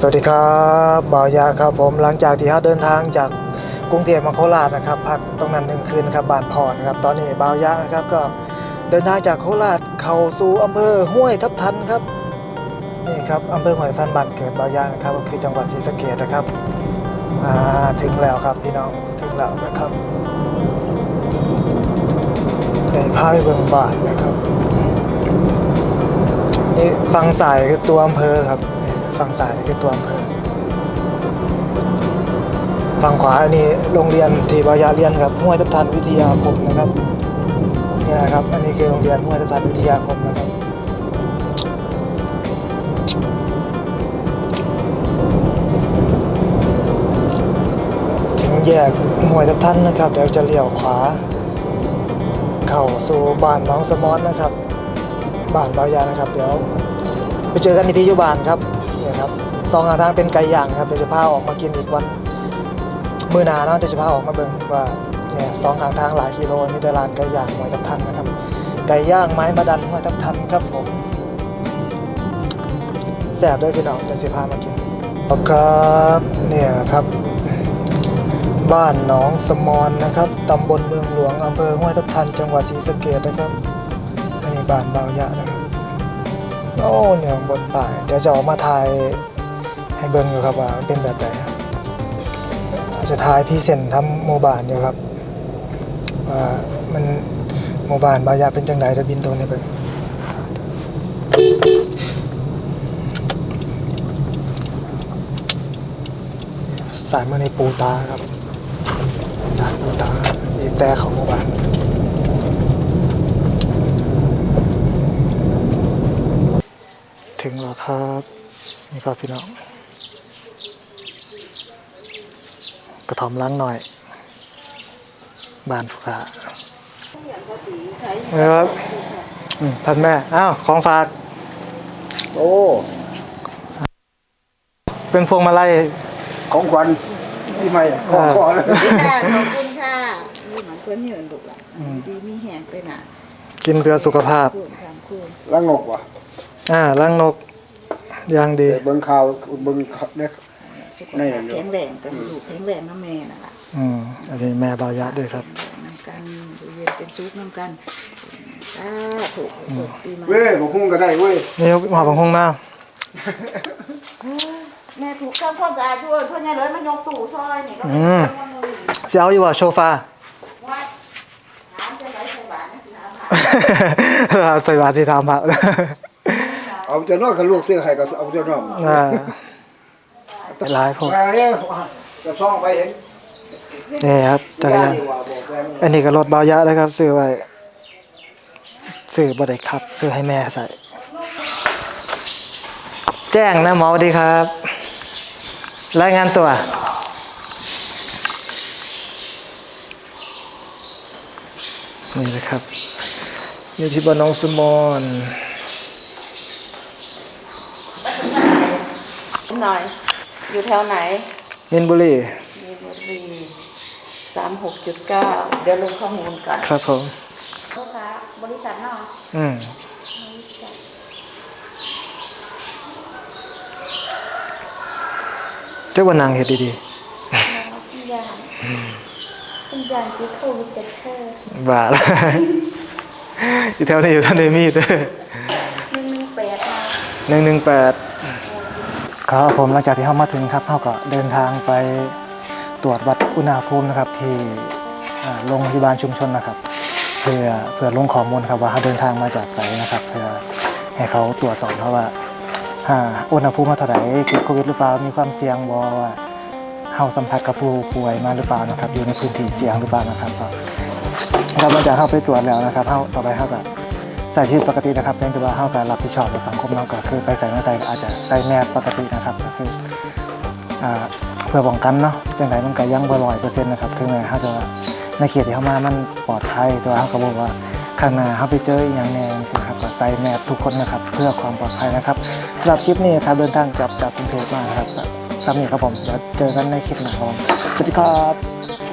สวัสดีครับบ่าวยาครับผมหลังจากที่เราเดินทางจากกรุงเทพมาโคราชนะครับพักตรงนั้นหนึ่งคืนนะครับบานพอนะครับ ตอนนี้บ่าวยานะครับก็เดินทางจากโคราชเข้าสู่อำเภอห้วยทับทันครับนี่ครับอำเภอห้วยทับทันบ้านเกิดบ่าวยานะครับก็คือจังหวัดศรีสะเกษนะครับอ่าถึงแล้วครับพี่น้องถึงแล้วนะครับได้พาไปเบิ่งบ้านนะครับนี่ฝั่งสายคือตัวอำเภอครับ ฝั่งสายนี่คือตัวอำเภอฝั่งขวาอันนี้โรงเรียนทีบายาเรียนครับห้วยทับทันวิทยาคมนะครับเนี่ยครับอันนี้คือโรงเรียนห้วยทับทันวิทยาคมนะครับถึงแยกห้วยทับทันนะครับเดี๋ยวจะเลี้ยวขวา เข้าสู่บ้านน้องสมอนนะครับบ้านบายานะครับ เดี๋ยวไปเจอกันที่ที่ยุบานครับ เนี่ยครับซองหาทางเป็นไก่ย่างครับเดี๋ยวจะพาออกมากินอีกวันมือหนาเนาะเดี๋ยวจะพาออกมาเบิ่งว่าเนี่ยสองหางทางหลายกิโลมีแต่ร้านไก่ย่างหวยทับทันนะครับ ไก่ย่างไม้มาดันหวยทับทันครับผมแซ่บด้วยพี่น้องเดี๋ยวจะพามากินครับเนี่ยครับบ้านหนองสมอนนะครับ ตำบลเมืองหลวง อำเภอห้วยทับทัน จังหวัดศรีสะเกษนะครับ อันนี้บ้านเบายะนะครับ โอ้เนี่ยบนป่ายเดี๋ยวจะออกมาถ่ายให้เบิ่งอยู่ครับว่าเป็นแบบไหนอาจจะถ่ายพี่เซนทำโมบานอยู่ครับว่ามันโมบานบายะเป็นจังไดเดี๋ยวบินโดนให้เบิ่งสายมาในปูตาครับ สายปูตาบีบแต่ของโมบาน ถึงแล้วครับ นี่ครับพี่น้องกระถอมล้างหน่อยบ้านผู้ขาครับอืมท่านแม่ อ้าว ของฝาก โอ้ เป็นพวงมาลัย ของขวัญที่ไม่ขอเออขอเลยค่ะขอบคุณค่ะนี่หมันเพื่อนยืนลูกหละดีมีแหงไปหนากินเพื่อสุขภาพคูณคำคูณล้างนกว่ะอ่าล้างนกอ ย่างดีเบิ่งข่าวเบิ่งข่าวเนี่ยสุขแน่ภาพอยู่แข็งแรงกันลูกแข็งแรงน้ำแม่น่ะล่ะอืมอันนี้แม่บายะด้วยครับแข็งแรงน้ำกันอยู่เย็นเป็นซุปน้ำกันสาถูกถูกปีใหม่เว้ยผมคุ้งก็ได้เว้ยนี่หอของห้องน้แม่ถูกข้าวข้าวสารด้วยเพราะงั้นเลยมันยกตู่ซอยนี่ก็ไม่ต้องมามือำเสียวอยู่ว่าโชฟาวัดถามจะไหนใส่บาทนะสิถามหาใส่บาตรสิถามพระ เอาเจะนอกกับลูกเสื้อให้ก็เอาเจะนอกอ่าเป็นร้ายผมมาเนี่ยจะซ่องไปเห็นนี่ครับจักรยานดีว่าบอกแฟนอันนี้ก็รถเบายะนะครับ ซื้อไว้ซื้อบ่ได้ครับ ซื้อให้แม่ใส่ แจ้งนะหมอสวัสดีครับ รายงานตัวนี่นะครับอยู่ที่บ้านน้องสมอน หน่อย อยู่แถวไหนมินบุรีมีบุรีสามหกจุดเก้าเดี๋ยวลงข้อมูลก่อนครับผม ลูกค้าบริษัทเนาะอืมบริษัทเจ้าวันนางเห็ดดีน้องสัญญาณสัญญาณที่โควิดจะเธอๆบ้าละ อยู่แถวนี้อยู่ท่านเดมีเด้อหนึ่งหนึ่งแปดมาหนึ่งหนึ่งแปด ครับผมหลังจากที่เข้ามาถึงครับเขาก็เดินทางไปตรวจวัดอุณหภูมินะครับ ที่โรงพยาบาลชุมชนนะครับ เพื่อเพื่อลงข้อมูลครับว่าเขาเดินทางมาจากไสนะครับ เพื่อให้เขาตรวจสอบเขาะว่าอุณหภูมิมาเท่าไหร่ติดโควิดหรือเปล่ามีความเสี่ยงบ่ว่าเฮาสัมผัสกับผู้ป่วยมาหรือเปล่านะครับ อยู่ในพื้นที่เสี่ยงหรือเปล่านะครับก็หลังจากเข้าไปตรวจแล้วนะครับเข้าต่อไปเข้ากับ ใส่ชีวิตปกตินะครับเพียงแต่ว่าเข้าการรับผิดชอบต่อสังคมเราก็คือไปใส่ม่ใส่ก็อาจจะใส่แมสปกตินะครับก็คือเพื่อป้องกันเนาะจังไรมันก็ยังบ่ร้อยเปอร์เซ็นต์นะครับถึงแม้เขาจะในเขตที่เขามามันปลอดภัยแต่ว่าเขาก็บอกว่าข้างหน้าเขาไปเจออย่างแน่สิครับก็ใส่แมสทุกคนนะครับ เพื่อความปลอดภัยนะครับสำหรับคลิปนี้ครับเดินทางกลับจากกรุงเทพมานะครับซ้ำนี่ครับผมเดี๋ยวเจอกันในคลิปหน้าครับสวัสดีครับ